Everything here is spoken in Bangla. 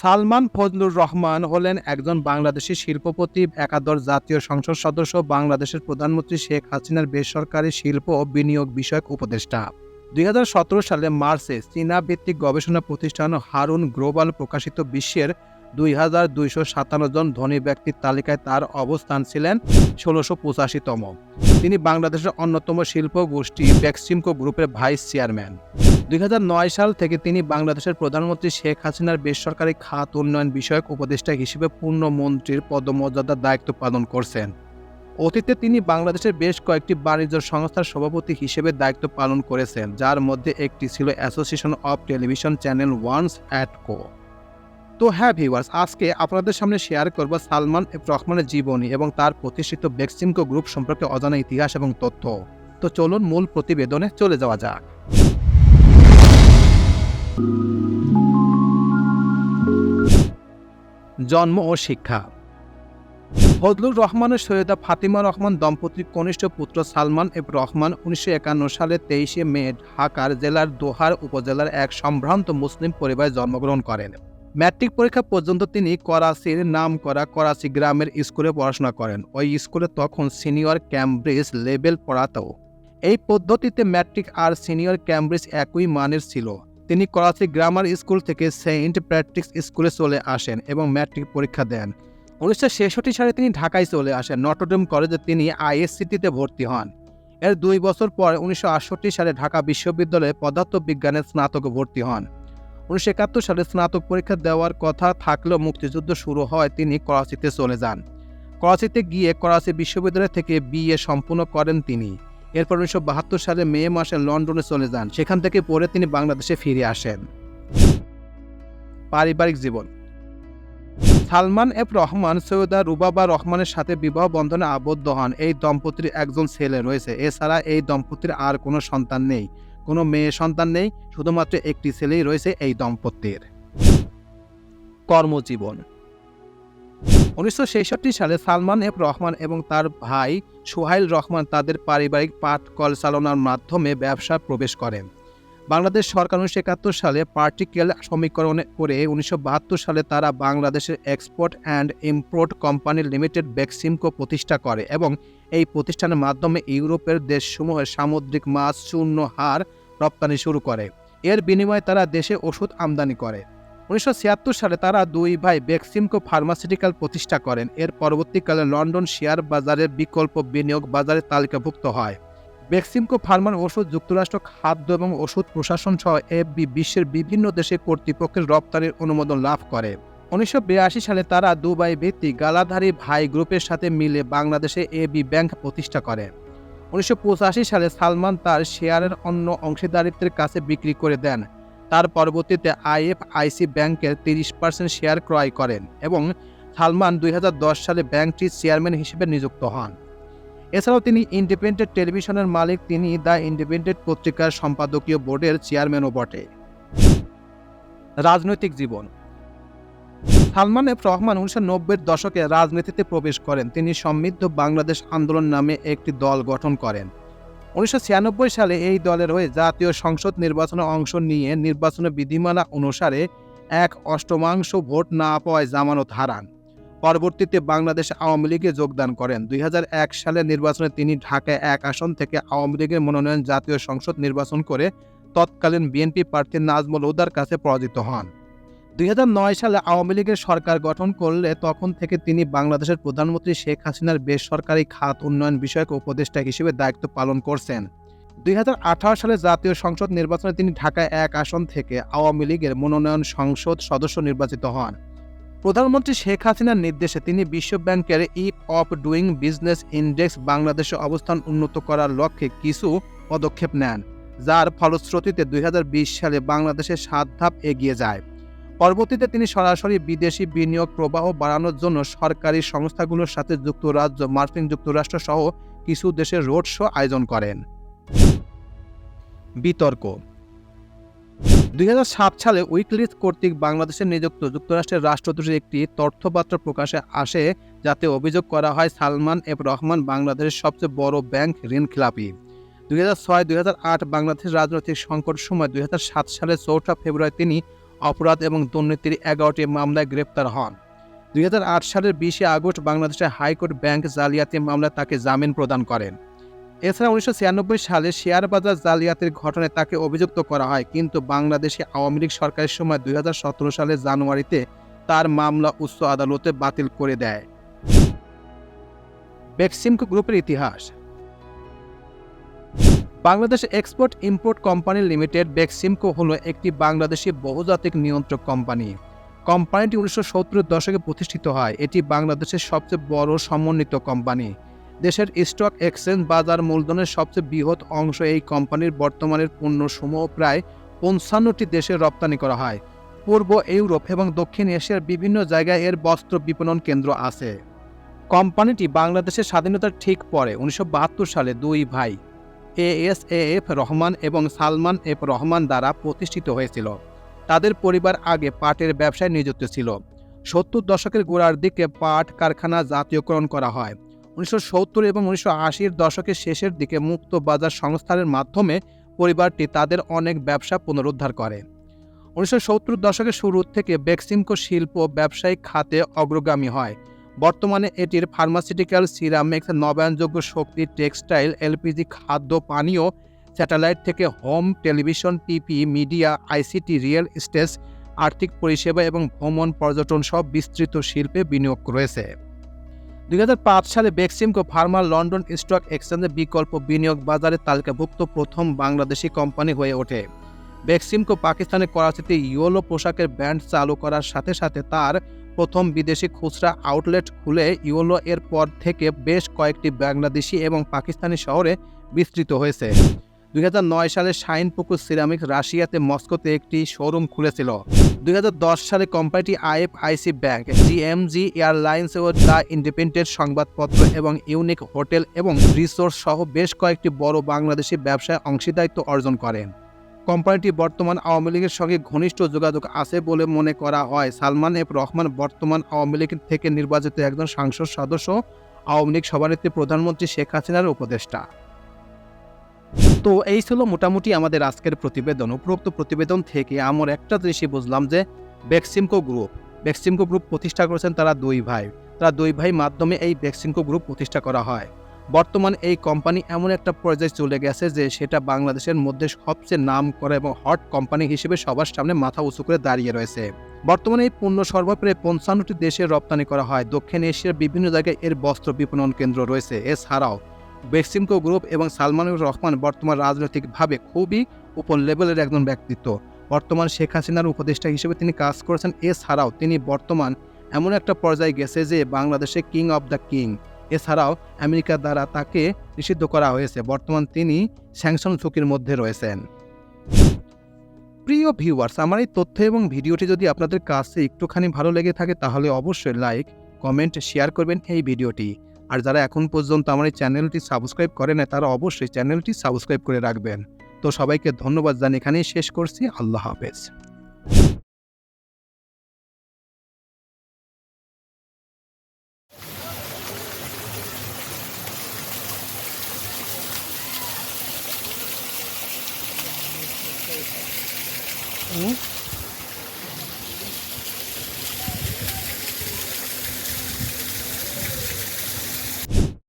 সালমান ফজলুর রহমান হলেন একজন বাংলাদেশি শিল্পপতি, একাদশ জাতীয় সংসদ সদস্য, বাংলাদেশের প্রধানমন্ত্রী শেখ হাসিনার বেসরকারি শিল্প ও বিনিয়োগ বিষয়ক উপদেষ্টা। দুই হাজার সতেরো সালে মার্চে চীনা ভিত্তিক গবেষণা প্রতিষ্ঠান হারুন গ্লোবাল প্রকাশিত বিশ্বের দুই হাজার দুইশো সাতান্ন জন ধনী ব্যক্তির তালিকায় তার অবস্থান ছিলেন ষোলোশো পঁচাশিতম। তিনি বাংলাদেশের অন্যতম শিল্প গোষ্ঠী বেক্সিমকো গ্রুপের ভাইস চেয়ারম্যান। দুই হাজার নয় সাল থেকে তিনি বাংলাদেশের প্রধানমন্ত্রী শেখ হাসিনার বেসরকারি খাত উন্নয়ন বিষয়ক উপদেষ্টা হিসেবে পূর্ণ মন্ত্রীর পদমর্যাদার দায়িত্ব পালন করছেন। অতীতে তিনি বাংলাদেশের বেশ কয়েকটি বাণিজ্য সংস্থার সভাপতি হিসেবে দায়িত্ব পালন করেছেন, যার মধ্যে একটি ছিল association of television channel owners ATCO. তো হ্যাঁ ভিউয়ার্স, আজকে আপনাদের সামনে শেয়ার করব সালমান রহমানের জীবনী এবং তার প্রতিষ্ঠিত বেক্সিমকো গ্রুপ সম্পর্কে অজানা ইতিহাস এবং তথ্য। তো চলুন মূল প্রতিবেদনে চলে যাওয়া যাক। জন্ম ও শিক্ষা। ফজলুর রহমানের সৈয়দা ফাতিমা রহমান দম্পতির কনিষ্ঠ পুত্র সালমান এফ রহমান উনিশশো একান্ন সালে তেইশে মে ঢাকার জেলার দোহার উপজেলার এক সম্ভ্রান্ত মুসলিম পরিবারে জন্মগ্রহণ করেন। ম্যাট্রিক পরীক্ষা পর্যন্ত তিনি করাচির নাম করা করাচি গ্রামের স্কুলে পড়াশোনা করেন। ওই স্কুলে তখন সিনিয়র ক্যামব্রিজ লেভেল পড়াতেও এই পদ্ধতিতে ম্যাট্রিক আর সিনিয়র ক্যামব্রিজ একই মানের ছিল। তিনি করাচি গ্রামার স্কুল থেকে সেন্ট প্যাট্রিক্স স্কুলে চলে আসেন এবং ম্যাট্রিক পরীক্ষা দেন। উনিশশো ছেষট্টি সালে তিনি ঢাকায় চলে আসেন। নটরডেম কলেজে তিনি আইএসসিটিতে ভর্তি হন। এর দুই বছর পর উনিশশো আটষট্টি সালে ঢাকা বিশ্ববিদ্যালয়ে পদার্থ বিজ্ঞানের স্নাতক ভর্তি হন। উনিশশো একাত্তর সালে স্নাতক পরীক্ষা দেওয়ার কথা থাকলেও মুক্তিযুদ্ধ শুরু হয় তিনি করাচিতে চলে যান। করাচিতে গিয়ে করাচি বিশ্ববিদ্যালয় থেকে বিএ সম্পূর্ণ করেন তিনি। এরপর উনিশশো বাহাত্তর সালে মে মাসে লন্ডনে চলে যান। সেখান থেকে পরে তিনি বাংলাদেশে ফিরে আসেন। পারিবারিক জীবন। সালমান এফ রহমান, সৈয়দা রুবাবা রহমানের সাথে বিবাহ বন্ধনে আবদ্ধ হন। এই দম্পতির একজন ছেলে রয়েছে। এছাড়া এই দম্পতির আর কোনো সন্তান নেই। কোনো মেয়ে সন্তান নেই। শুধুমাত্র একটি ছেলেই রয়েছে এই দম্পতির। কর্মজীবন। উনিশশো ছেষট্টি সালে সালমান এফ রহমান এবং তার ভাই সোহাইল রহমান তাদের পারিবারিক পাট কল চালনার মাধ্যমে ব্যবসা প্রবেশ করেন। বাংলাদেশ সরকার উনিশশো একাত্তর সালে পার্টিকেল সমীকরণ করে উনিশশো বাহাত্তর সালে তারা বাংলাদেশের export and import company limited Beximco প্রতিষ্ঠা করে এবং এই প্রতিষ্ঠানের মাধ্যমে ইউরোপের দেশসমূহের সামুদ্রিক মাছ চূর্ণ হার রপ্তানি শুরু করে। এর বিনিময়ে তারা দেশে ওষুধ আমদানি করে। উনিশশো ছিয়াত্তর সালে তারা দুই ভাই বেক্সিমকো ফার্মাসিউটিক্যাল প্রতিষ্ঠা করেন। এর পরবর্তীকালে লন্ডন শেয়ার বাজারের বিকল্প বিনিয়োগ বাজারে তালিকাভুক্ত হয়। বেক্সিমকো ফার্মার ওষুধ, যুক্তরাষ্ট্র খাদ্য এবং ওষুধ প্রশাসন সহ এফবি বিশ্বের বিভিন্ন দেশে কর্তৃপক্ষের রপ্তানির অনুমোদন লাভ করে। উনিশশো সালে তারা দুবাই ভিত্তিক গালাধারী ভাই গ্রুপের সাথে মিলে বাংলাদেশে এবি ব্যাংক প্রতিষ্ঠা করে। উনিশশো পঁচাশি সালে সালমান তার শেয়ারের অন্য অংশীদারিত্বের কাছে বিক্রি করে দেন। তার পরবর্তীতে আইএফআইসি ব্যাংকের তিরিশ পার্সেন্ট শেয়ার ক্রয় করেন এবং সালমান দুই হাজার দশ সালে ব্যাংকটির চেয়ারম্যান হিসেবে নিযুক্ত হন। এছাড়াও তিনি ইন্ডিপেন্ডেন্ট টেলিভিশনের মালিক, তিনি দ্য ইন্ডিপেন্ডেন্ট পত্রিকার সম্পাদকীয় বোর্ডের চেয়ারম্যানও বটে। রাজনৈতিক জীবন। সালমান এফ রহমান উনিশশো নব্বইয়ের দশকে রাজনীতিতে প্রবেশ করেন। তিনি সমৃদ্ধ বাংলাদেশ আন্দোলন নামে একটি দল গঠন করেন। উনিশশো ছিয়ানব্বই সালে এই দলের হয়ে জাতীয় সংসদ নির্বাচনে অংশ নিয়ে নির্বাচনের বিধিমালা অনুসারে এক অষ্টমাংশ ভোট না পাওয়ায় জামানত হারান। পরবর্তীতে বাংলাদেশ আওয়ামী লীগে যোগদান করেন। দুই সালের নির্বাচনে তিনি ঢাকায় এক আসন থেকে আওয়ামী লীগের মনোনয়ন জাতীয় সংসদ নির্বাচন করে তৎকালীন বিএনপি প্রার্থী নাজমুল উদার কাছে পরাজিত হন। দুই হাজার নয় সালে আওয়ামী লীগের সরকার গঠন করলে তখন থেকে তিনি বাংলাদেশের প্রধানমন্ত্রী শেখ হাসিনার বেসরকারি খাত উন্নয়ন বিষয়ক উপদেষ্টা হিসেবে দায়িত্ব পালন করছেন। দুই হাজার আঠারো সালে জাতীয় সংসদ নির্বাচনে তিনি ঢাকায় এক আসন থেকে আওয়ামী লীগের মনোনয়ন সংসদ সদস্য নির্বাচিত হন। প্রধানমন্ত্রী শেখ হাসিনার নির্দেশে তিনি বিশ্ব ব্যাংকের ease of doing business index বাংলাদেশে অবস্থান উন্নত করার লক্ষ্যে কিছু পদক্ষেপ নেন, যার ফলশ্রুতিতে দুই হাজার বিশ সালে বাংলাদেশের সাত ধাপ এগিয়ে যায়। পরবর্তীতে তিনি সরাসরি বিদেশি বিনিয়োগ প্রবাহ বাড়ানোর জন্য সরকারি সংস্থাগুলোর সাথে যুক্তরাজ্য, মার্কিন যুক্তরাষ্ট্র সহ কিছু দেশের রোড শো আয়োজন করেন। বিতর্ক। দুই সাত সালে উইকলিস কর্তৃক বাংলাদেশে নিযুক্ত যুক্তরাষ্ট্রের রাষ্ট্রদূতের একটি তথ্যপত্র প্রকাশে আসে, যাতে অভিযোগ করা হয় সালমান এফ রহমান বাংলাদেশের সবচেয়ে বড় ব্যাংক ঋণ খেলাপি। দুই হাজার ছয় দুই হাজার আট বাংলাদেশের রাজনৈতিক সংকট সময় দুই সালের চৌঠা ফেব্রুয়ারি তিনি অপরাধ এবং দুর্নীতির এগারোটি মামলায় গ্রেপ্তার হন। দুই হাজার আট সালের বিশে আগস্ট বাংলাদেশের হাইকোর্ট ব্যাংক জালিয়াতি মামলায় তাকে জামিন প্রদান করেন। এছাড়া উনিশশো ছিয়ানব্বই সালে শেয়ার বাজার জালিয়াতির ঘটনায় তাকে অভিযুক্ত করা হয়, কিন্তু বাংলাদেশে আওয়ামী লীগ সরকারের সময় দুই হাজার সতেরো সালের জানুয়ারিতে তার মামলা উচ্চ আদালতে বাতিল করে দেয়। বেক্সিমকো গ্রুপের ইতিহাস Bangladesh export import company limited, Beximco হলো একটি বাংলাদেশি বহুজাতিক নিয়ন্ত্রক কোম্পানি। কোম্পানিটি উনিশশো সত্তরের দশকে প্রতিষ্ঠিত হয়। এটি বাংলাদেশের সবচেয়ে বড় সমন্বিত কোম্পানি। দেশের স্টক এক্সচেঞ্জ বাজার মূলধনের সবচেয়ে বৃহৎ অংশ এই কোম্পানির বর্তমানের পণ্যসমূহ প্রায় পঞ্চান্নটি দেশে রপ্তানি করা হয়। পূর্ব ইউরোপ এবং দক্ষিণ এশিয়ার বিভিন্ন জায়গায় এর বস্ত্র বিপণন কেন্দ্র আছে। কোম্পানিটি বাংলাদেশের স্বাধীনতার ঠিক পরে, উনিশশো বাহাত্তর সালে দুই ভাই A S A F Rahman এবং সালমান এফ রহমান দ্বারা প্রতিষ্ঠিত হয়েছিল। তাদের পরিবার আগে পাটের ব্যবসায় নিযুক্ত ছিল। সত্তর দশকের গোড়ার দিকে পাট কারখানা জাতীয়করণ করা হয়। উনিশশো সত্তর এবং উনিশশো আশির দশকের শেষের দিকে মুক্ত বাজার সংস্থানের মাধ্যমে পরিবারটি তাদের অনেক ব্যবসা পুনরুদ্ধার করে। উনিশশো সত্তর দশকের শুরু থেকে বেক্সিমকো শিল্প ব্যবসায়িক খাতে অগ্রগামী হয়। বর্তমানে এটির ফার্মাসিউটিক্যাল সিরামিক্স নবায়নযোগ্য শক্তি টেক্সটাইল এলপিজি খাদ্য, পানীয় স্যাটেলাইট থেকে home television TV media ICT real estate আর্থিক পরিষেবা এবং ভ্রমণ, পর্যটন সব বিস্তৃত শিল্পে বিনিয়োগ রয়েছে। দুই হাজার পাঁচ সালে বেক্সিমকো ফার্মা লন্ডন স্টক এক্সচেঞ্জে বিকল্প বিনিয়োগ বাজারে তালিকাভুক্ত প্রথম বাংলাদেশি কোম্পানি হয়ে ওঠে। বেক্সিমকো পাকিস্তানের করাচিতে ইয়োলো পোশাকের ব্র্যান্ড চালু করার সাথে সাথে তার প্রথম বিদেশি খুচরা আউটলেট খুলে ইয়োলো এর পর থেকে বেশ কয়েকটি বাংলাদেশি এবং পাকিস্তানি শহরে বিস্তৃত হয়েছে। দুই হাজার নয় সালে শাইনপুকুর সিরামিক রাশিয়াতে মস্কোতে একটি শোরুম খুলেছিল। দুই হাজার দশ সালে কোম্পানিটি আইএফআইসি ব্যাংক, জিএমজি এয়ারলাইন্স ও দ্য ইন্ডিপেন্ডেন্ট সংবাদপত্র এবং ইউনিক হোটেল এবং রিসোর্স সহ বেশ কয়েকটি বড় বাংলাদেশি ব্যবসায় অংশীদারিত্ব অর্জন করেন কোম্পানিটি বর্তমান আওয়ামী লীগের সঙ্গে ঘনিষ্ঠ যোগাযোগ আছে বলে মনে করা হয়। সালমান এফ রহমান বর্তমান আওয়ামী লীগ থেকে নির্বাচিত একজন সংসদ সদস্য, আওয়ামী লীগ সভানেত্রী প্রধানমন্ত্রী শেখ হাসিনার উপদেষ্টা। তো এই ছিল মোটামুটি আমাদের আজকের প্রতিবেদন। উপরোক্ত প্রতিবেদন থেকে আমার একটা জিনিসই বুঝলাম যে বেক্সিমকো গ্রুপ বেক্সিমকো গ্রুপ প্রতিষ্ঠা করেছেন তারা দুই ভাই। তারা দুই ভাই মাধ্যমে এই বেক্সিমকো গ্রুপ প্রতিষ্ঠা করা হয়। বর্তমান এই কোম্পানি এমন একটা পর্যায়ে চলে গেছে যে সেটা বাংলাদেশের মধ্যে সবচেয়ে নাম করা এবং হট কোম্পানি হিসেবে সবার সামনে মাথা উঁচু করে দাঁড়িয়ে রয়েছে। বর্তমানে এই পণ্য সরবরাহ প্রায় পঞ্চান্নটি দেশে রপ্তানি করা হয়। দক্ষিণ এশিয়ার বিভিন্ন জায়গায় এর বস্ত্র বিপণন কেন্দ্র রয়েছে। এছাড়াও বেক্সিমকো গ্রুপ এবং সালমানুর রহমান বর্তমান রাজনৈতিকভাবে খুবই উপর লেভেলের একজন ব্যক্তিত্ব। বর্তমান শেখ হাসিনার উপদেষ্টা হিসেবে তিনি কাজ করেছেন। এছাড়াও তিনি বর্তমান এমন একটা পর্যায়ে গেছে যে বাংলাদেশে কিং অব দ্য কিং এছাড়াও আমেরিকা দ্বারা তাকে নিষিদ্ধ করা হয়েছে। বর্তমান তিনি স্যাংশন ঝুঁকির মধ্যে রয়েছেন। প্রিয় ভিউয়ার্স, আমার এই তথ্য এবং ভিডিওটি যদি আপনাদের কাছে একটুখানি ভালো লেগে থাকে, তাহলে অবশ্যই লাইক, কমেন্ট, শেয়ার করবেন এই ভিডিওটি। আর যারা এখন পর্যন্ত আমার এই চ্যানেলটি সাবস্ক্রাইব করে না তারা অবশ্যই চ্যানেলটি সাবস্ক্রাইব করে রাখবেন। তো সবাইকে ধন্যবাদ জানিয়ে এখানেই শেষ করছি। আল্লাহ হাফেজ। হুম